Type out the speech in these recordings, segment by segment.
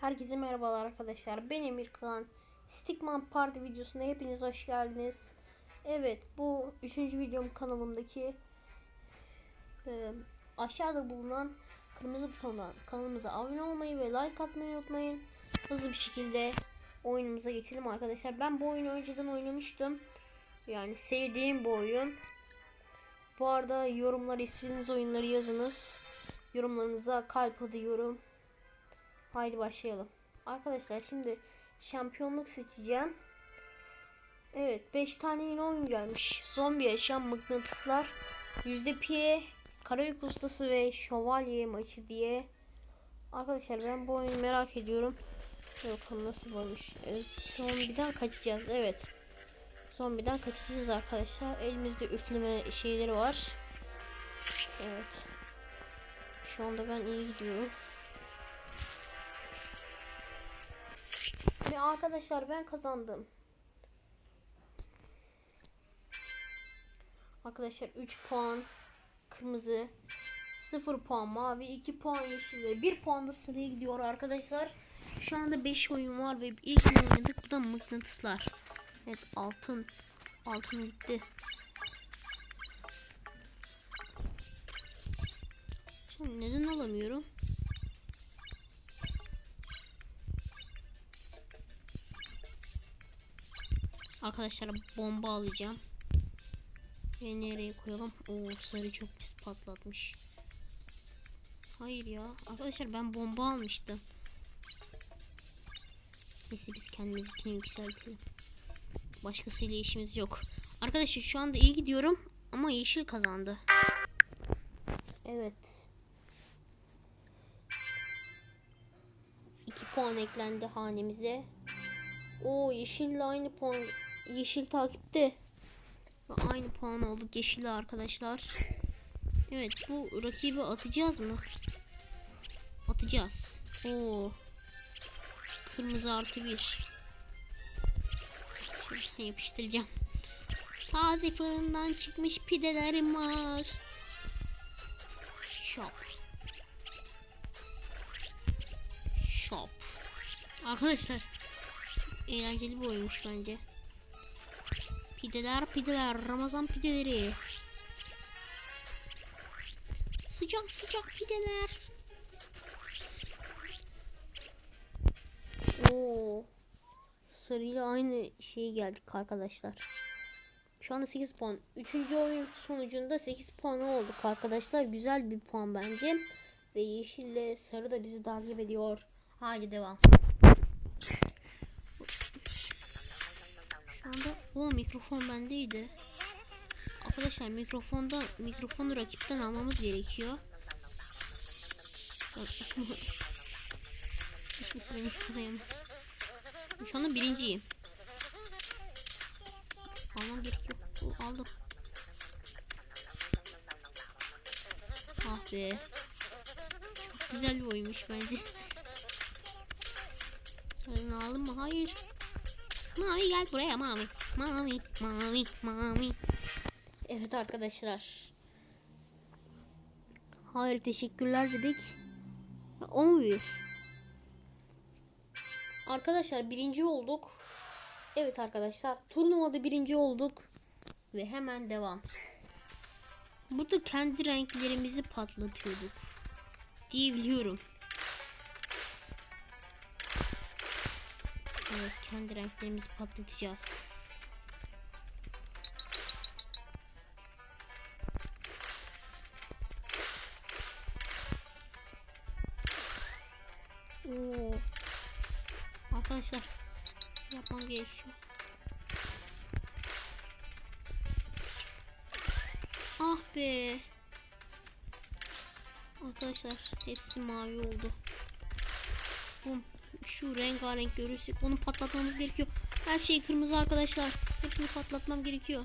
Herkese merhabalar arkadaşlar. Ben Emir Kılan. Stickman Party videosuna hepiniz hoş geldiniz. Evet bu üçüncü videom kanalımdaki e, aşağıda bulunan kırmızı butondan kanalımıza abone olmayı ve like atmayı unutmayın. Hızlı bir şekilde oyunumuza geçelim arkadaşlar. Ben bu oyunu önceden oynamıştım. Yani sevdiğim bu oyun. Bu arada yorumlara istediğiniz oyunları yazınız. Yorumlarınıza kalp atıyorum. Haydi başlayalım. Arkadaşlar şimdi şampiyonluk seçeceğim. Evet 5 tane yeni oyun gelmiş. Zombi yaşam mıknatıslar. Yüzde piye, karayük ustası ve şövalye maçı diye. Arkadaşlar ben bu oyunu merak ediyorum. Bakalım nasıl olmuş. E, zombiden kaçacağız. Evet. Zombiden kaçacağız arkadaşlar. Elimizde üfleme şeyleri var. Evet. Şu anda ben iyi gidiyorum. Ve arkadaşlar ben kazandım. Arkadaşlar 3 puan kırmızı, 0 puan mavi, 2 puan yeşil ve 1 puan da sıraya gidiyor arkadaşlar. Şu anda 5 oyun var ve ilk oynadık bu da mıknatıslar. Evet altın. Altın gitti. Şimdi neden alamıyorum? Arkadaşlar bomba alacağım. Ve nereye koyalım? Oo sarı çok pis patlatmış. Hayır ya. Arkadaşlar ben bomba almıştım. Neyse biz kendimizi yükseltelim. Başkasıyla işimiz yok. Arkadaşlar şu anda iyi gidiyorum ama yeşil kazandı. Evet. 2 puan eklendi hanemize. O yeşille aynı puan. Yeşil takipte. Aynı puan olduk yeşille arkadaşlar. Evet bu rakibi atacağız mı? Atacağız. Oo. Kırmızı artı bir. Şöyle yapıştıracağım. Taze fırından çıkmış pidelerim var. Shop. Shop. Arkadaşlar eğlenceli bir oyunmuş bence. Pideler pideler Ramazan pideleri. Sıcak sıcak pideler. Oo. Sarıyla aynı şeye geldik arkadaşlar. Şu anda 8 puan. Üçüncü oyun sonucunda 8 puan olduk arkadaşlar. Güzel bir puan bence. Ve yeşille sarı da bizi takip ediyor. Hadi devam. O mikrofon bendeydi. Arkadaşlar mikrofonda mikrofonu rakipten almamız gerekiyor. Hiç kimse beni yakalayamaz. Şu anda birinciyim. Almam gerekiyor. Aldım. Ah be. Çok güzel bir oyunmuş bence. Sen aldın mı? Hayır. Mavi gel buraya mavi. Mavi, mavi, mavi. Evet arkadaşlar. Hayır teşekkürler dedik. 11. Arkadaşlar birinci olduk. Evet arkadaşlar turnuvada birinci olduk. Ve hemen devam. Burada kendi renklerimizi patlatıyorduk. Diyebiliyorum. Evet kendi renklerimizi patlatacağız. Oo. Arkadaşlar yapmam gerekiyor. Ah be. Arkadaşlar hepsi mavi oldu. Bum. Şu rengarenk görürsek onu patlatmamız gerekiyor. Her şey kırmızı arkadaşlar. Hepsini patlatmam gerekiyor.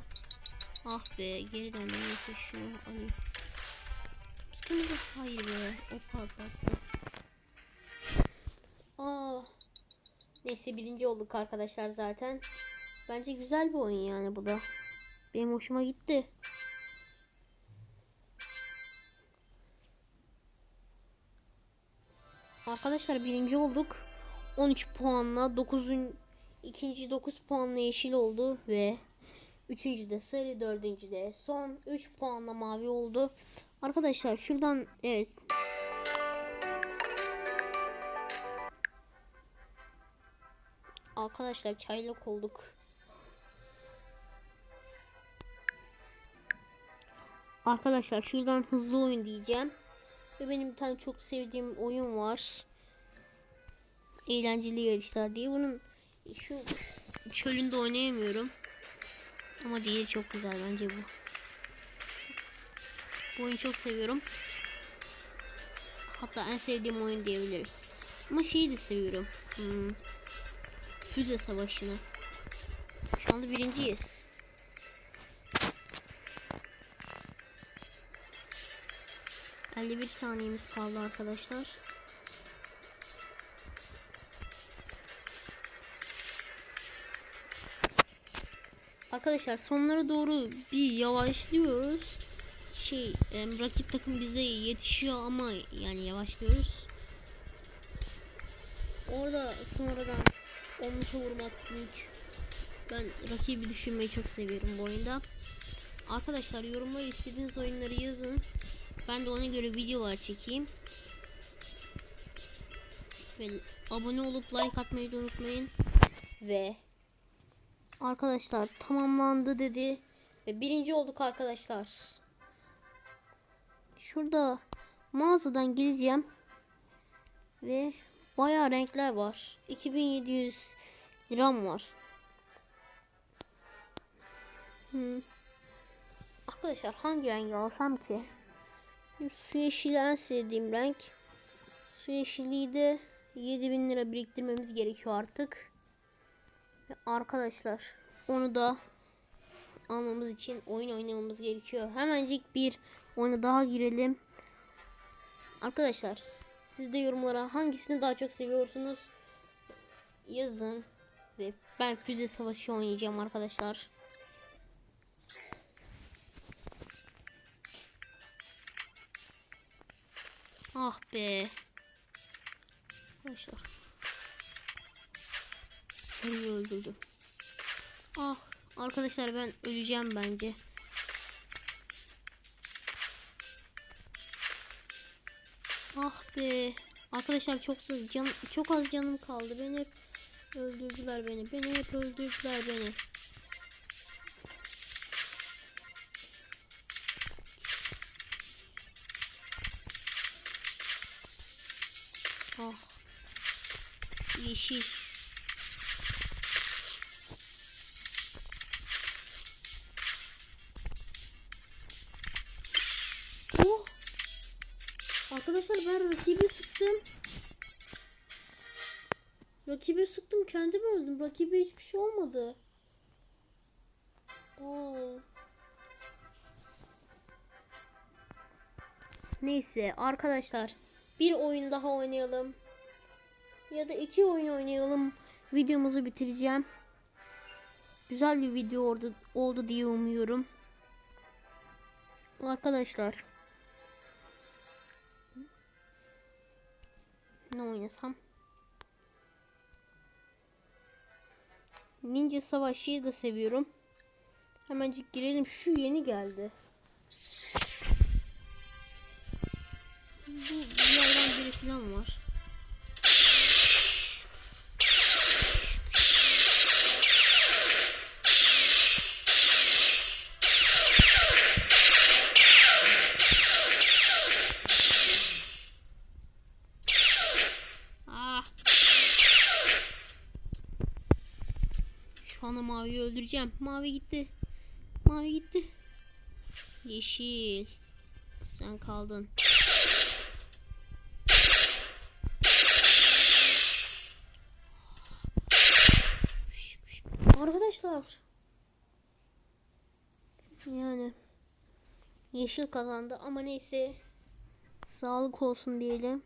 Ah be geri döndüm. Neyse şunu alayım. Kırmızı. Hayır be. O patlattı. Aa. Neyse birinci olduk arkadaşlar zaten. Bence güzel bir oyun yani bu da. Benim hoşuma gitti. Arkadaşlar birinci olduk. 13 puanla 9'un ikinci 9 puanla yeşil oldu ve üçüncü de sarı dördüncü de son 3 puanla mavi oldu. Arkadaşlar şuradan evet Arkadaşlar çaylak olduk. Arkadaşlar şuradan hızlı oyun diyeceğim. Ve benim bir tane çok sevdiğim oyun var. Eğlenceli yarışlar diye. Bunun şu çölünde oynayamıyorum. Ama diğeri çok güzel bence bu. Bu oyunu çok seviyorum. Hatta en sevdiğim oyun diyebiliriz. Ama şeyi de seviyorum. Hmm. Füze savaşını. Şu anda birinciyiz. Bir saniyemiz kaldı arkadaşlar. Arkadaşlar sonlara doğru bir yavaşlıyoruz. Şey rakip takım bize yetişiyor ama yani yavaşlıyoruz. Orada sonradan omluta vurmak büyük. Ben rakibi düşünmeyi çok seviyorum bu oyunda. Arkadaşlar yorumlara istediğiniz oyunları yazın. Ben de ona göre videolar çekeyim. Ve abone olup like atmayı da unutmayın. Ve arkadaşlar tamamlandı dedi. Ve birinci olduk arkadaşlar. Şurada mağazadan gireceğim. Ve bayağı renkler var. 2700 liram var. Hmm. Arkadaşlar hangi rengi alsam ki? Su yeşili en sevdiğim renk. Su yeşiliyi de 7000 lira biriktirmemiz gerekiyor artık. Ve arkadaşlar onu da almamız için oyun oynamamız gerekiyor. Hemencik bir oyuna daha girelim. Arkadaşlar siz de yorumlara hangisini daha çok seviyorsunuz yazın. Ve ben füze savaşı oynayacağım arkadaşlar. Ah be. Arkadaşlar. Seni öldürdüm. Ah arkadaşlar ben öleceğim bence. Ah be. Arkadaşlar çok az can çok az canım kaldı. Beni hep öldürdüler beni. Beni hep öldürdüler beni. Ah. Yeşil. Arkadaşlar ben rakibi sıktım. Rakibi sıktım kendim öldüm. Rakibe hiçbir şey olmadı. Oo. Neyse arkadaşlar bir oyun daha oynayalım. Ya da iki oyun oynayalım. Videomuzu bitireceğim. Güzel bir video oldu, oldu diye umuyorum. Arkadaşlar. Ne oynasam? Ninja Savaşı'yı da seviyorum. Hemencik girelim. Şu yeni geldi. Bu yerden biri falan var. Anda maviyi öldüreceğim. Mavi gitti. Mavi gitti. Yeşil. Sen kaldın. Arkadaşlar. Yani yeşil kazandı ama neyse sağlık olsun diyelim.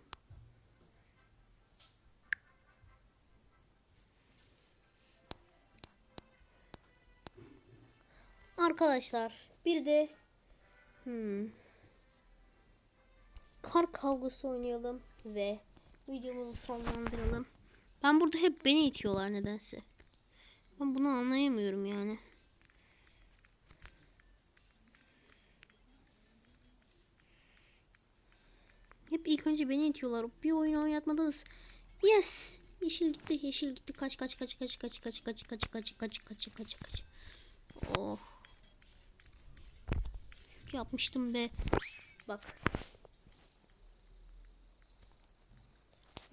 Arkadaşlar bir de hmm, kar kavgası oynayalım ve videomuzu sonlandıralım. Ben burada hep beni itiyorlar nedense. Ben bunu anlayamıyorum yani. Hep ilk önce beni itiyorlar. Bir oyun oynatmadınız. Yes. Yeşil gitti. Yeşil gitti. Kaç kaç kaç kaç kaç kaç kaç kaç kaç kaç kaç kaç kaç. Oh. Yapmıştım be. Bak.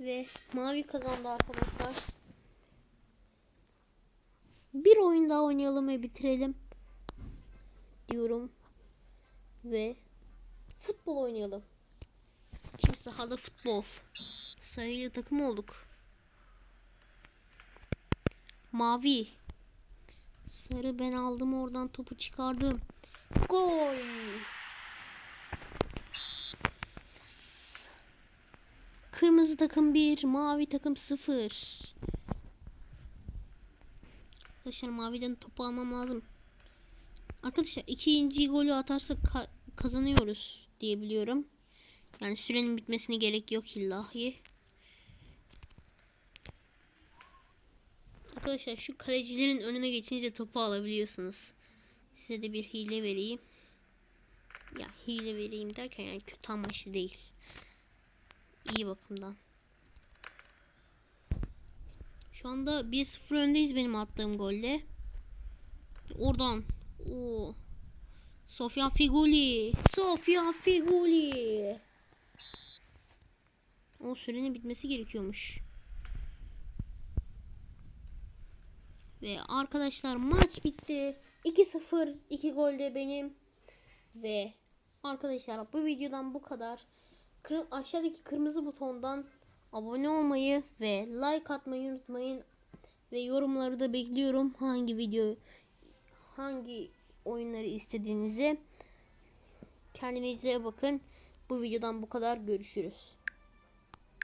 Ve mavi kazandı arkadaşlar. Bir oyun daha oynayalım ve bitirelim. Diyorum. Ve futbol oynayalım. Kim sahada futbol. Sayılı takım olduk. Mavi. Sarı ben aldım oradan topu çıkardım. Gol. Kırmızı takım 1, mavi takım 0. Arkadaşlar maviden topu almam lazım. Arkadaşlar ikinci golü atarsak ka- kazanıyoruz diye biliyorum. Yani sürenin bitmesine gerek yok illahi. Arkadaşlar şu kalecilerin önüne geçince topu alabiliyorsunuz. Size de bir hile vereyim. Ya hile vereyim derken yani kötü amaçlı değil. İyi bakımdan. Şu anda 1-0 öndeyiz benim attığım golle. Oradan. Oo. Sofia Figuli. Sofia Figuli. O sürenin bitmesi gerekiyormuş. Ve arkadaşlar maç bitti. 2-0 2 gol de benim. Ve arkadaşlar bu videodan bu kadar. Kır- aşağıdaki kırmızı butondan abone olmayı ve like atmayı unutmayın. Ve yorumları da bekliyorum. Hangi video hangi oyunları istediğinizi. Kendinize bakın. Bu videodan bu kadar. Görüşürüz.